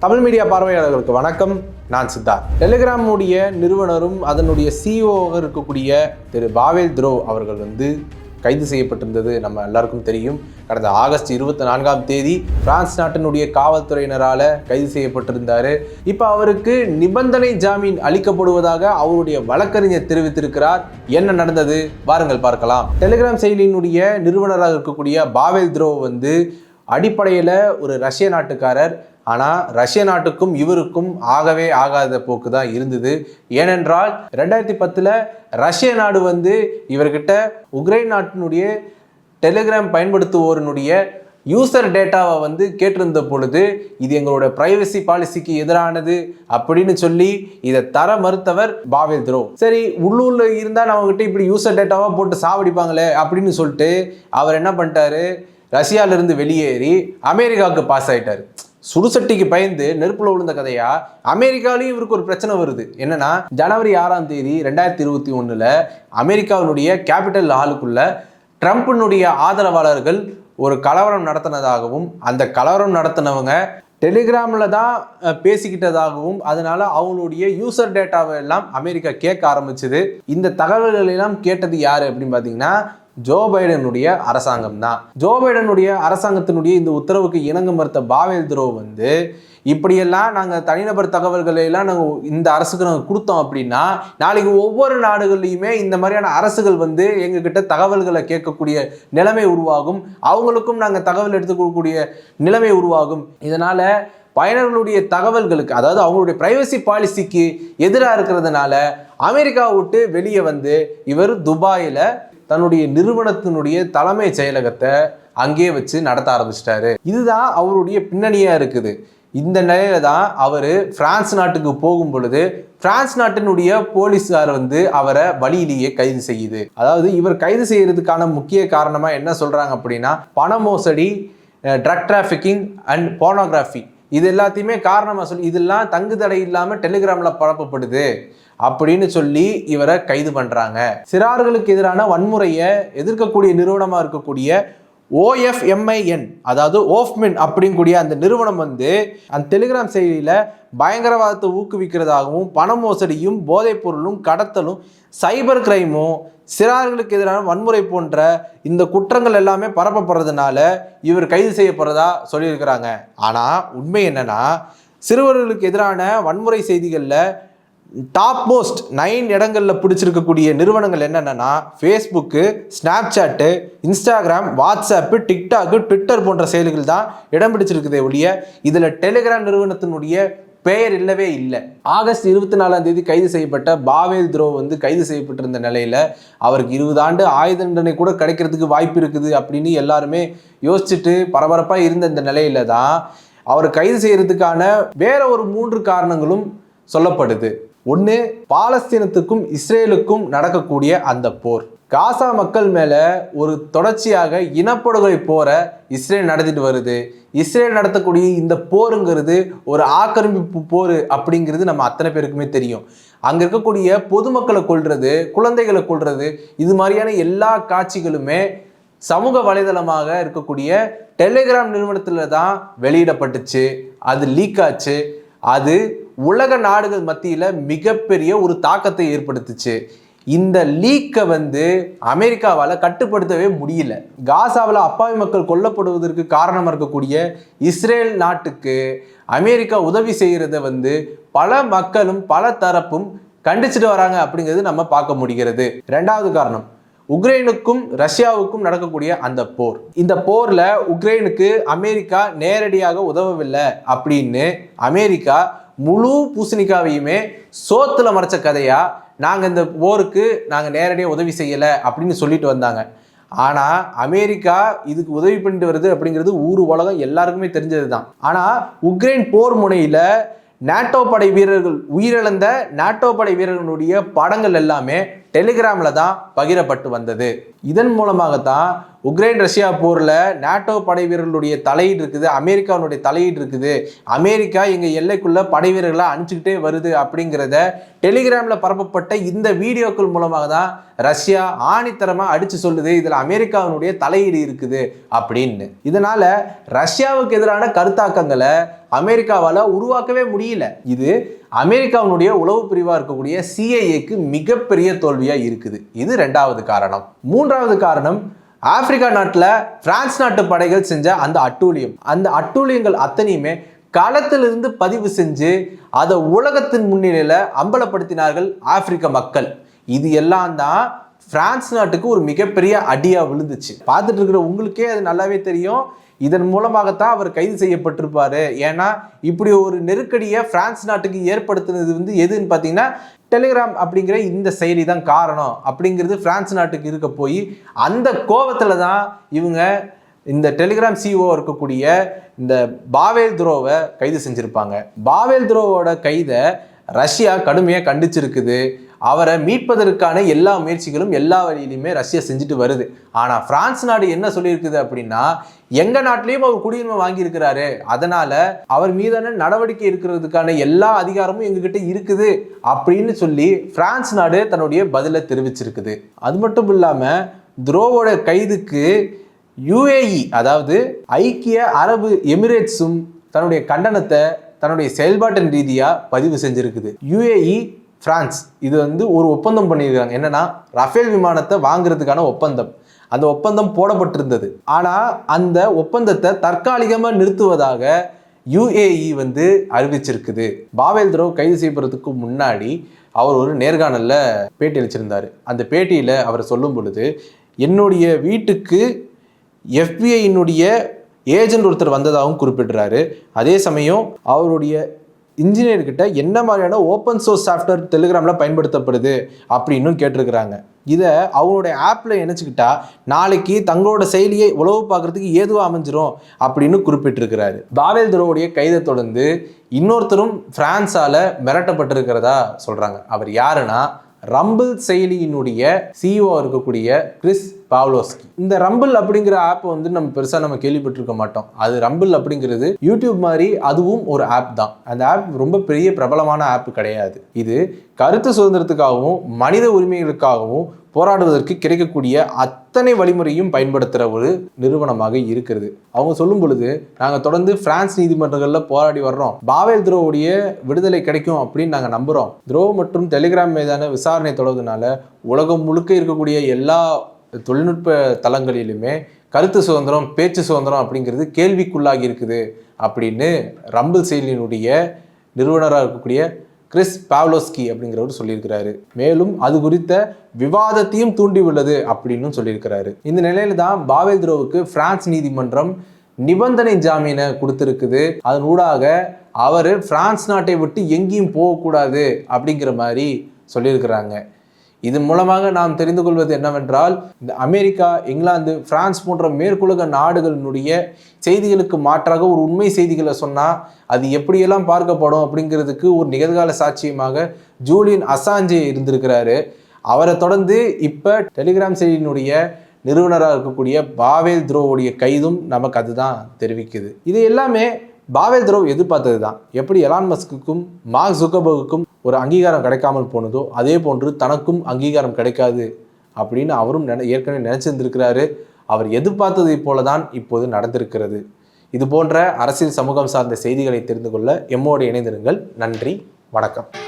Tamil media பார்வையாளர்களுக்கு வணக்கம். நான் சித்தார்த். டெலிகிராமுடைய நிறுவனரும் அதனுடைய சிஓவாக இருக்கக்கூடிய திரு பாவேல் துரோ அவர்கள் வந்து கைது செய்யப்பட்டிருந்தது நம்ம எல்லாருக்கும் தெரியும். கடந்த ஆகஸ்ட் இருபத்தி நான்காம் தேதி பிரான்ஸ் நாட்டினுடைய காவல்துறையினரால் கைது செய்யப்பட்டிருந்தார். இப்போ அவருக்கு நிபந்தனை ஜாமீன் அளிக்கப்படுவதாக அவருடைய வழக்கறிஞர் தெரிவித்திருக்கிறார். என்ன நடந்தது? வாருங்கள் பார்க்கலாம். டெலிகிராம் செயலியினுடைய நிறுவனராக இருக்கக்கூடிய பாவேல் துரோவ் வந்து அடிப்படையில் ஒரு ரஷ்ய நாட்டுக்காரர் ஆனால் ரஷ்ய நாட்டுக்கும் இவருக்கும் ஆகவே ஆகாத போக்கு தான் இருந்தது. ஏனென்றால் ரெண்டாயிரத்தி பத்தில் ரஷ்ய நாடு வந்து இவர்கிட்ட உக்ரைன் நாட்டினுடைய டெலிகிராம் பயன்படுத்துவோரினுடைய யூசர் டேட்டாவை வந்து கேட்டிருந்த பொழுது இது எங்களோட பிரைவசி பாலிசிக்கு எதிரானது அப்படின்னு சொல்லி இதை தர மறுத்தவர் பாவேல் சரி உள்ளூரில் இருந்தால் நம்மக்கிட்ட கிட்ட இப்படி யூசர் டேட்டாவாக போட்டு சாவடிப்பாங்களே அப்படின்னு சொல்லிட்டு அவர் என்ன பண்ணிட்டாரு? ரஷ்யாவிலிருந்து வெளியேறி அமெரிக்காவுக்கு பாஸ் ஆகிட்டார் சுடுசட்டிக்கு பயந்து நெருப்புல விழுந்த கதையா? அமெரிக்காலையும் இவருக்கு ஒரு பிரச்சனை வருது. என்னன்னா ஜனவரி ஆறாம் தேதி ரெண்டாயிரத்தி இருபத்தி ஒண்ணுல அமெரிக்காவினுடைய கேபிட்டல் ஹாலுக்குள்ள ட்ரம்ப்பினுடைய ஆதரவாளர்கள் ஒரு கலவரம் நடத்தினதாகவும் அந்த கலவரம் நடத்தினவங்க டெலிகிராமில் தான் பேசிக்கிட்டதாகவும் அதனால அவங்களுடைய யூசர் டேட்டாவை எல்லாம் அமெரிக்கா கேட்க ஆரம்பிச்சது. இந்த தகவல்கள் எல்லாம் கேட்டது யார் அப்படின்னு பார்த்தீங்கன்னா ஜோ பைடனுடைய அரசாங்கம் தான் ஜோ பைடனுடைய அரசாங்கத்தினுடைய இந்த உத்தரவுக்கு இணங்க மறுத்த பாவேல் துரோ வந்து இப்படியெல்லாம் நாங்கள் தனிநபர் தகவல்களை எல்லாம் நாங்கள் இந்த அரசுக்கு நாங்கள் கொடுத்தோம் அப்படின்னா நாளைக்கு ஒவ்வொரு நாடுகள்லையுமே இந்த மாதிரியான அரசுகள் வந்து எங்ககிட்ட தகவல்களை கேட்கக்கூடிய நிலைமை உருவாகும். அவங்களுக்கும் நாங்கள் தகவல் எடுத்துக்கக்கூடிய நிலைமை உருவாகும். இதனால பயனர்களுடைய தகவல்களுக்கு அதாவது அவங்களுடைய பிரைவசி பாலிசிக்கு எதிராக இருக்கிறதுனால அமெரிக்கா விட்டு வெளியே வந்து இவர் துபாயில் தன்னுடைய நிறுவனத்தினுடைய தலைமை செயலகத்தை அங்கேயே வச்சு நடத்த ஆரம்பிச்சிட்டாரு. இதுதான் அவருடைய பின்னணியாக இருக்குது. இந்த நிலையில தான் அவர் பிரான்ஸ் நாட்டுக்கு போகும் பொழுது பிரான்ஸ் நாட்டினுடைய போலீஸார் வந்து அவரை வழியிலேயே கைது செய்யுது. அதாவது இவர் கைது செய்யறதுக்கான முக்கிய காரணமாக என்ன சொல்கிறாங்க அப்படின்னா பண மோசடி ட்ரக் டிராஃபிக்கிங் அண்ட் போனோகிராஃபி இது எல்லாத்தையுமே காரணமாக சொல்லி இதெல்லாம் தங்கு தடை இல்லாமல் டெலிகிராமில் பரப்பப்படுது அப்படின்னு சொல்லி இவரை கைது பண்ணுறாங்க சிறார்களுக்கு எதிரான வன்முறையை எதிர்க்கக்கூடிய நிறுவனமாக இருக்கக்கூடிய ஓஎஃப்எம்ஐஎன் அதாவது ஓஃப்மென் அப்படிங்கூடிய அந்த நிறுவனம் வந்து அந்த டெலிகிராம் செயலியில் பயங்கரவாதத்தை ஊக்குவிக்கிறதாகவும் பண மோசடியும் போதைப் பொருளும் கடத்தலும் சைபர் கிரைமும் சிறார்களுக்கு எதிரான வன்முறை போன்ற இந்த குற்றங்கள் எல்லாமே பரப்பப்படுறதுனால இவர் கைது செய்யப்படுறதா சொல்லியிருக்கிறாங்க. ஆனால் உண்மை என்னன்னா சிறுவர்களுக்கு எதிரான வன்முறை செய்திகளில் டாப் மோஸ்ட் நைன் இடங்களில் பிடிச்சிருக்கக்கூடிய நிறுவனங்கள் என்னென்னா Facebook Snapchat Instagram WhatsApp TikTok Twitter போன்ற செயல்கள் தான் இடம் பிடிச்சிருக்குதே ஒழிய இதில் டெலிகிராம் நிறுவனத்தினுடைய பெயர் இல்லவே இல்லை. ஆகஸ்ட் இருபத்தி நாலாம் தேதி கைது செய்யப்பட்ட பாவேல் துரோ வந்து கைது செய்யப்பட்டிருந்த நிலையில அவருக்கு இருபது ஆண்டு ஆயுத தண்டனை கூட கிடைக்கிறதுக்கு வாய்ப்பு இருக்குது அப்படின்னு எல்லாருமே யோசிச்சுட்டு பரபரப்பாக இருந்த இந்த நிலையில தான் அவர் கைது செய்யறதுக்கான வேற ஒரு மூன்று காரணங்களும் சொல்லப்படுது. ஒன்று பாலஸ்தீனத்துக்கும் இஸ்ரேலுக்கும் நடக்கக்கூடிய அந்த போர். காசா மக்கள் மேலே ஒரு தொடர்ச்சியாக இனப்படுகொலை போரை இஸ்ரேல் நடத்திட்டு வருது. இஸ்ரேல் நடத்தக்கூடிய இந்த போருங்கிறது ஒரு ஆக்கிரமிப்பு போர் அப்படிங்கிறது நம்ம அத்தனை பேருக்குமே தெரியும். அங்கே இருக்கக்கூடிய பொதுமக்களை கொள்வது குழந்தைகளை கொள்வது இது மாதிரியான எல்லா காட்சிகளுமே சமூக வலைதளமாக இருக்கக்கூடிய டெலிகிராம் நிறுவனத்தில் தான் வெளியிடப்பட்டுச்சு. அது லீக் ஆச்சு. அது உலக நாடுகள் மத்தியில் மிகப்பெரிய ஒரு தாக்கத்தை ஏற்படுத்துச்சு. இந்த லீக்கை வந்து அமெரிக்காவால் கட்டுப்படுத்தவே முடியல. காசாவில் அப்பாவி மக்கள் கொல்லப்படுவதற்கு காரணமாக இருக்கக்கூடிய இஸ்ரேல் நாட்டுக்கு அமெரிக்கா உதவி செய்கிறத வந்து பல மக்களும் பல தரப்பும் கண்டிச்சுட்டு வராங்க அப்படிங்கிறது நம்ம பார்க்க முடிகிறது. ரெண்டாவது காரணம் உக்ரைனுக்கும் ரஷ்யாவுக்கும் நடக்கக்கூடிய அந்த போர். இந்த போரில் உக்ரைனுக்கு அமெரிக்கா நேரடியாக உதவவில்லை அப்படின்னு அமெரிக்கா முழு பூசணிக்காவையுமே சோத்துல மறைச்ச கதையா நாங்க இந்த போருக்கு நாங்க நேரடியாக உதவி செய்யலை அப்படின்னு சொல்லிட்டு வந்தாங்க. ஆனால் அமெரிக்கா இதுக்கு உதவி பண்ணிட்டு வருது அப்படிங்கிறது ஊர் உலகம் எல்லாருக்குமே தெரிஞ்சது தான் ஆனால் உக்ரைன் போர் முனையில் நாட்டோ படை வீரர்கள் உயிரிழந்த நாட்டோ படை வீரர்களுடைய படங்கள் எல்லாமே டெலிகிராமில் தான் பகிரப்பட்டு வந்தது. இதன் மூலமாகத்தான் உக்ரைன் ரஷ்யா போரில் நாட்டோ படை வீரர்களுடைய தலையீடு இருக்குது அமெரிக்காவுடைய தலையீடு இருக்குது. அமெரிக்கா எங்கள் எல்லைக்குள்ளே படை வீரர்களை அனுப்பிச்சிக்கிட்டே வருது அப்படிங்கிறத டெலிகிராமில் பரப்பப்பட்ட இந்த வீடியோக்கள் மூலமாக தான் ரஷ்யா ஆணித்தரமாக அடித்து சொல்லுது இதில் அமெரிக்காவினுடைய தலையீடு இருக்குது அப்படின்னு. இதனால் ரஷ்யாவுக்கு எதிரான கருத்தாக்கங்களை அமெரிக்காவால் உருவாக்கவே முடியல. இது அமெரிக்காவினுடைய உளவு பிரிவாக இருக்கக்கூடிய சிஐஏக்கு மிகப்பெரிய தோல்வி. தோல்வியாக இருக்குது. இது ரெண்டாவது காரணம். மூன்றாவது காரணம் ஆப்பிரிக்கா நாட்டில் பிரான்ஸ் நாட்டு படைகள் செஞ்ச அந்த அட்டூழியம். அந்த அட்டூழியங்கள் அத்தனையுமே களத்திலிருந்து பதிவு செஞ்சு அதை உலகத்தின் முன்னிலையில் அம்பலப்படுத்தினார்கள் ஆப்பிரிக்க மக்கள். இது எல்லாம் தான் பிரான்ஸ் நாட்டுக்கு ஒரு மிகப்பெரிய அடியா விழுந்துச்சு. பார்த்துட்டு இருக்கிற உங்களுக்கே அது நல்லாவே தெரியும். இதன் மூலமாகத்தான் அவர் கைது செய்யப்பட்டிருப்பாரு. ஏன்னா இப்படி ஒரு நெருக்கடியை பிரான்ஸ் நாட்டுக்கு ஏற்படுத்தினது வந்து எதுன்னு பார்த்தீங்கன்னா டெலிகிராம் அப்படிங்கிற இந்த செயலி தான் காரணம் அப்படிங்கிறது பிரான்ஸ் நாட்டுக்கு இருக்க போய் அந்த கோபத்தில் தான் இவங்க இந்த டெலிகிராம் சிஓ இருக்கக்கூடிய இந்த பாவேல் துரோவை கைது செஞ்சுருப்பாங்க. பாவேல் துரோவோட கைதை ரஷ்யா கடுமையாக கண்டிச்சிருக்குது. அவரை மீட்பதற்கான எல்லா முயற்சிகளும் எல்லா வழியிலுமே ரஷ்யா செஞ்சுட்டு வருது. ஆனால் பிரான்ஸ் நாடு என்ன சொல்லியிருக்குது அப்படின்னா எங்கள் நாட்டிலையும் அவர் குடியுரிமை வாங்கியிருக்கிறாரு. அதனால் அவர் மீதான நடவடிக்கை இருக்கிறதுக்கான எல்லா அதிகாரமும் எங்ககிட்ட இருக்குது அப்படின்னு சொல்லி பிரான்ஸ் நாடு தன்னுடைய பதிலை தெரிவிச்சிருக்குது. அது மட்டும் இல்லாமல் துரோவோட கைதுக்கு யுஏஇ அதாவது ஐக்கிய அரபு எமிரேட்ஸும் தன்னுடைய கண்டனத்தை தன்னுடைய செயல்பாட்டின் ரீதியாக பதிவு செஞ்சுருக்குது. UAE France. இது வந்து ஒரு ஒப்பந்தம் பண்ணியிருக்காங்க. என்னன்னா ரஃபேல் விமானத்தை வாங்குறதுக்கான ஒப்பந்தம். அந்த ஒப்பந்தம் போடப்பட்டிருந்தது. ஆனால் அந்த ஒப்பந்தத்தை தற்காலிகமாக நிறுத்துவதாக யுஏஇ வந்து அறிவிச்சிருக்குது. பாவேல் துரோவ் கைது செய்யப்படுறதுக்கு முன்னாடி அவர் ஒரு நேர்காணலில் பேட்டி அளிச்சிருந்தார். அந்த பேட்டியில் அவர் சொல்லும் பொழுது என்னுடைய வீட்டுக்கு எஃபிஐயினுடைய ஏஜென்ட் ஒருத்தர் வந்ததாகவும் குறிப்பிடுறாரு. அதே சமயம் அவருடைய இன்ஜினியர்கிட்ட என்ன மாதிரியான ஓப்பன் சோர்ஸ் சாஃப்ட்வேர் டெலிகிராமில் பயன்படுத்தப்படுது அப்படின்னும் கேட்டிருக்கிறாங்க. இதை அவங்களுடைய ஆப்பில் இணைச்சிக்கிட்டா நாளைக்கு தங்களோட செயலியை உழவு பார்க்குறதுக்கு ஏதுவாக அமைஞ்சிரும் அப்படின்னு குறிப்பிட்டிருக்கிறாரு. பாவேல் துரோவுடைய கைதை தொடர்ந்து இன்னொருத்தரும் ஃப்ரான்ஸால் மிரட்டப்பட்டிருக்கிறதா சொல்கிறாங்க அவர் யாருன்னா ரம்பிள் செயலியினுடைய சிஇஓ இருக்கக்கூடிய கிறிஸ் பாவ்லோஸ்கி. இந்த ரம்பிள் அப்படிங்கிற ஆப் வந்து நம்ம பெருசாக நம்ம கேள்விப்பட்டிருக்க மாட்டோம். அது ரம்பிள் அப்படிங்கிறது யூடியூப் மாதிரி அதுவும் ஒரு ஆப் தான். அந்த ஆப் ரொம்ப பெரிய பிரபலமான ஆப் கிடையாது. இது கருத்து சுதந்திரத்துக்காகவும் மனித உரிமைகளுக்காகவும் போராடுவதற்கு கிடைக்கக்கூடிய அத்தனை வழிமுறையும் பயன்படுத்துகிற ஒரு நிறுவனமாக இருக்கிறது. அவங்க சொல்லும் பொழுது நாங்கள் தொடர்ந்து பிரான்ஸ் நீதிமன்றங்களில் போராடி வர்றோம். பாவேல் துரோவுடைய விடுதலை கிடைக்கும் அப்படின்னு நாங்கள் நம்புகிறோம் துரோ மற்றும் டெலிகிராம் மீதான விசாரணை தொடர்றதுனால உலகம் முழுக்க இருக்கக்கூடிய எல்லா தொழில்நுட்ப தளங்களிலுமே கருத்து சுதந்திரம் பேச்சு சுதந்திரம் அப்படிங்கிறது கேள்விக்குள்ளாகி இருக்குது அப்படின்னு ரம்பிள் செயலினுடைய நிறுவனராக இருக்கக்கூடிய கிறிஸ் பாவ்லோஸ்கி அப்படிங்கிறவர் சொல்லியிருக்கிறாரு. மேலும் அது குறித்த விவாதத்தையும் தூண்டியுள்ளது அப்படின்னு சொல்லியிருக்கிறாரு. இந்த நிலையில தான் பாவேல் துரோவுக்கு பிரான்ஸ் நீதிமன்றம் நிபந்தனை ஜாமீனை கொடுத்துருக்குது. அதன் ஊடாக அவர் பிரான்ஸ் நாட்டை விட்டு எங்கேயும் போகக்கூடாது அப்படிங்கிற மாதிரி சொல்லியிருக்கிறாங்க. இதன் மூலமாக நாம் தெரிந்து கொள்வது என்னவென்றால் இந்த அமெரிக்கா இங்கிலாந்து பிரான்ஸ் போன்ற மேற்குலக நாடுகளினுடைய செய்திகளுக்கு மாற்றாக ஒரு உண்மை செய்திகளை சொன்னால் அது எப்படியெல்லாம் பார்க்கப்படும் அப்படிங்கிறதுக்கு ஒரு நிகழ்கால சாட்சியமாக ஜூலியன் அசாஞ்சே இருந்திருக்கிறாரு. அவரை தொடர்ந்து இப்போ டெலிகிராம் செய்தியினுடைய நிறுவனராக இருக்கக்கூடிய பாவேல் துரோவுடைய கைதும் நமக்கு அதுதான் தெரிவிக்குது. இது எல்லாமே பாவேல் எதிர்பார்த்தது தான் எப்படி எலான் மஸ்குக்கும் மார்க் ஜுக்கபர்குக்கும் ஒரு அங்கீகாரம் கிடைக்காமல் போனதோ அதே போன்று தனக்கும் அங்கீகாரம் கிடைக்காது அப்படின்னு அவரும் நினை ஏற்கனவே நினைச்சிருந்திருக்கிறாரு. அவர் எதிர்பார்த்ததை போல தான் இப்போது நடந்திருக்கிறது. இது போன்ற அரசியல் சமூகம் சார்ந்த செய்திகளை தெரிந்து கொள்ள எம்மோடு இணைந்திருங்கள். நன்றி வணக்கம்.